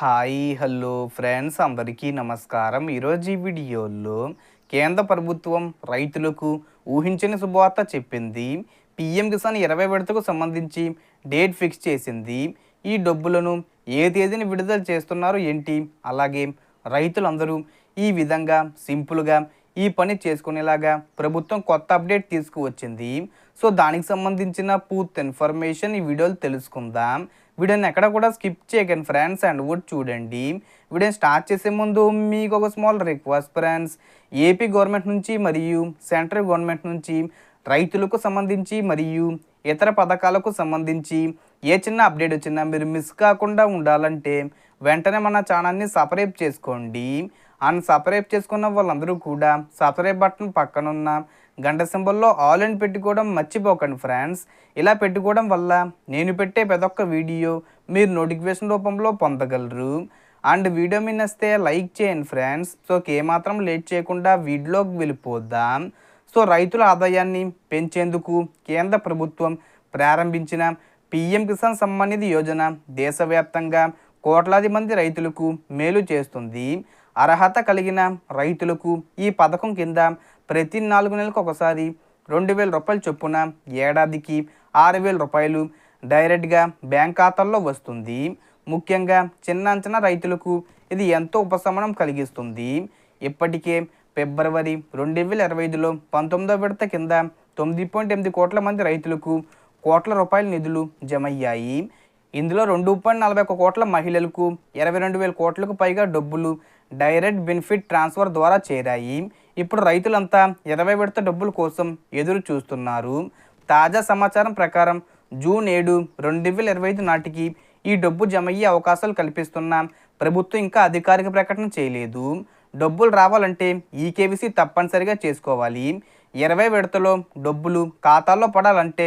Hi hello friends. అందరికీ నమస్కారం. ఈరోజు ఈ వీడియోలో కేంద్ర ప్రభుత్వం రైతులకు ఊహించని శుభవార్త చెప్పింది. పిఎం కిసాన్ ఇరవై విడతకు సంబంధించి డేట్ ఫిక్స్ చేసింది. ఈ డబ్బులను ఏ తేదీని విడుదల చేస్తున్నారు ఏంటి? అలాగే రైతులందరూ ఈ విధంగా సింపుల్గా ఈ పని చేసుకునేలాగా ప్రభుత్వం కొత్త అప్డేట్ తీసుకువచ్చింది. సో దానికి సంబంధించిన పూర్తి ఇన్ఫర్మేషన్ ఈ వీడియోలో తెలుసుకుందాం. వీడియోని ఎక్కడ కూడా స్కిప్ చేయకండి ఫ్రెండ్స్ అండ్ కూడా చూడండి. వీడియోని స్టార్ట్ చేసే ముందు మీకు ఒక small request friends. AP government నుంచి మరియు సెంట్రల్ గవర్నమెంట్ నుంచి రైతులకు సంబంధించి మరియు ఇతర పథకాలకు సంబంధించి ఏ చిన్న అప్డేట్ వచ్చినా మీరు మిస్ కాకుండా ఉండాలంటే వెంటనే మన ఛానల్ని సపరేట్ చేసుకోండి. అండ్ సపరేట్ చేసుకున్న వాళ్ళందరూ కూడా సపరేట్ బటన్ పక్కనున్న గంట సింబల్లో ఆల్ అండ్ పెట్టుకోవడం మర్చిపోకండి ఫ్రెండ్స్. ఇలా పెట్టుకోవడం వల్ల నేను పెట్టే ప్రతి ఒక్క వీడియో మీరు నోటిఫికేషన్ రూపంలో పొందగలరు. అండ్ వీడియో మీ లైక్ చేయండి ఫ్రెండ్స్. సో ఏమాత్రం లేట్ చేయకుండా వీడియోకి వెళ్ళిపోదాం. సో రైతుల ఆదాయాన్ని పెంచేందుకు కేంద్ర ప్రభుత్వం ప్రారంభించిన పిఎం కిసాన్ సమ్మాన్ నిధి యోజన దేశవ్యాప్తంగా కోట్లాది మంది రైతులకు మేలు చేస్తుంది. అర్హత కలిగిన రైతులకు ఈ పథకం కింద ప్రతి నాలుగు నెలలకు ఒకసారి రెండు వేల రూపాయలు చొప్పున ఏడాదికి ఆరు వేల రూపాయలు డైరెక్ట్గా బ్యాంక్ ఖాతాల్లో వస్తుంది. ముఖ్యంగా చిన్న అంచనా రైతులకు ఇది ఎంతో ఉపశమనం కలిగిస్తుంది. ఇప్పటికే ఫిబ్రవరి రెండు వేల ఇరవై ఐదులో పంతొమ్మిదో విడత కింద తొమ్మిది పాయింట్ ఎనిమిది కోట్ల మంది రైతులకు కోట్ల రూపాయల నిధులు జమయ్యాయి. ఇందులో రెండు పాయింట్ నలభై ఒక కోట్ల మహిళలకు ఇరవై రెండు వేల కోట్లకు పైగా డబ్బులు డైరెక్ట్ బెనిఫిట్ ట్రాన్స్ఫర్ ద్వారా చేరాయి. ఇప్పుడు రైతులంతా ఇరవై విడత డబ్బుల కోసం ఎదురు చూస్తున్నారు. తాజా సమాచారం ప్రకారం జూన్ ఏడు రెండు వేల ఇరవై ఐదు నాటికి ఈ డబ్బు జమ అయ్యే అవకాశాలు కల్పిస్తున్న ప్రభుత్వం ఇంకా అధికారిక ప్రకటన చేయలేదు. డబ్బులు రావాలంటే ఈకేవీసీ తప్పనిసరిగా చేసుకోవాలి. ఇరవై విడతలో డబ్బులు ఖాతాల్లో పడాలంటే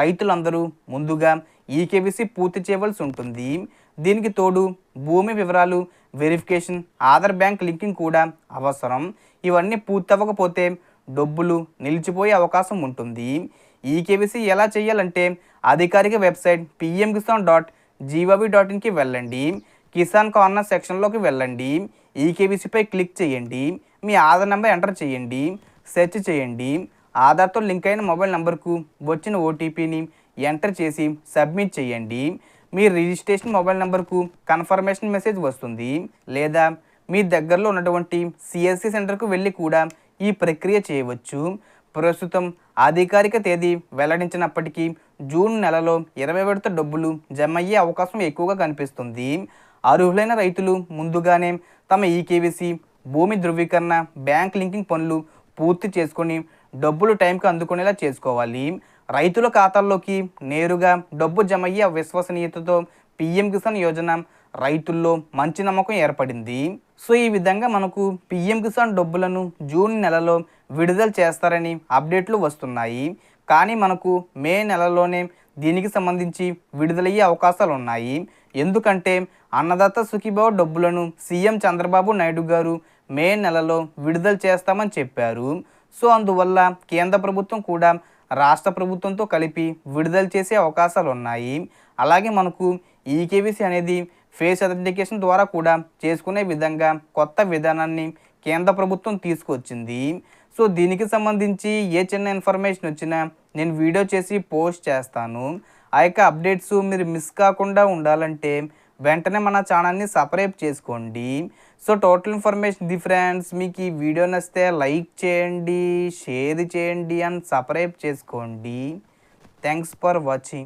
రైతులందరూ ముందుగా ఈకేవీసీ పూర్తి చేయవలసి ఉంటుంది. దీనికి తోడు భూమి వివరాలు వెరిఫికేషన్ ఆధార్ బ్యాంక్ లింకింగ్ కూడా అవసరం. ఇవన్నీ పూర్తవ్వకపోతే డబ్బులు నిలిచిపోయే అవకాశం ఉంటుంది. ఈకేవీసీ ఎలా చేయాలంటే అధికారిక website PM Kisan dot G O V dot ఇన్కి వెళ్ళండి. కిసాన్ కార్నర్ సెక్షన్లోకి వెళ్ళండి. ఈకేవీసీపై క్లిక్ చేయండి. మీ ఆధార్ నెంబర్ ఎంటర్ చేయండి. సెర్చ్ చేయండి. ఆధార్తో లింక్ అయిన మొబైల్ నెంబర్కు వచ్చిన ఓటీపీని ఎంటర్ చేసి సబ్మిట్ చేయండి. మీ రిజిస్ట్రేషన్ మొబైల్ నెంబర్కు కన్ఫర్మేషన్ మెసేజ్ వస్తుంది. లేదా మీ దగ్గరలో ఉన్నటువంటి సిఎస్సి సెంటర్కు వెళ్ళి కూడా ఈ ప్రక్రియ చేయవచ్చు. ప్రస్తుతం అధికారిక తేదీ వెల్లడించినప్పటికీ జూన్ నెలలో ఇరవై విడత డబ్బులు జమ అయ్యే అవకాశం ఎక్కువగా కనిపిస్తుంది. అర్హులైన రైతులు ముందుగానే తమ ఈకేవీసీ భూమి ధృవీకరణ బ్యాంక్ లింకింగ్ పనులు పూర్తి చేసుకొని డబ్బులు టైంకి అందుకునేలా చేసుకోవాలి. రైతుల ఖాతాల్లోకి నేరుగా డబ్బు జమయ్యే విశ్వసనీయతతో పిఎం కిసాన్ యోజన రైతుల్లో మంచి నమ్మకం ఏర్పడింది. సో ఈ విధంగా మనకు పిఎం కిసాన్ డబ్బులను జూన్ నెలలో విడుదల చేస్తారని అప్డేట్లు వస్తున్నాయి. కానీ మనకు మే నెలలోనే దీనికి సంబంధించి విడుదలయ్యే అవకాశాలు ఉన్నాయి. ఎందుకంటే అన్నదాత సుఖీభావ డబ్బులను సీఎం చంద్రబాబు నాయుడు గారు మే నెలలో విడుదల చేస్తామని చెప్పారు. సో అందువల్ల కేంద్ర ప్రభుత్వం కూడా రాష్ట్ర ప్రభుత్వంతో కలిపి విడుదల చేసే అవకాశాలు ఉన్నాయి అలాగే మనకు ఈకేబీసీ అనేది ఫేస్ అథెంటికేషన్ ద్వారా కూడా చేసుకునే విధంగా కొత్త విధానాన్ని కేంద్ర ప్రభుత్వం తీసుకొచ్చింది. సో దీనికి సంబంధించి ఏ చిన్న ఇన్ఫర్మేషన్ వచ్చినా నేను వీడియో చేసి పోస్ట్ చేస్తాను. ఆ యొక్క అప్డేట్స్ మీరు మిస్ కాకుండా ఉండాలంటే వెంటనే మన ఛానల్ని సపరేట్ చేసుకోండి. So total information the friends మీకు ఈ వీడియో నచ్చితే లైక్ చేయండి షేర్ చేయండి అండ్ సపరేట్ చేసుకోండి. Thanks for watching.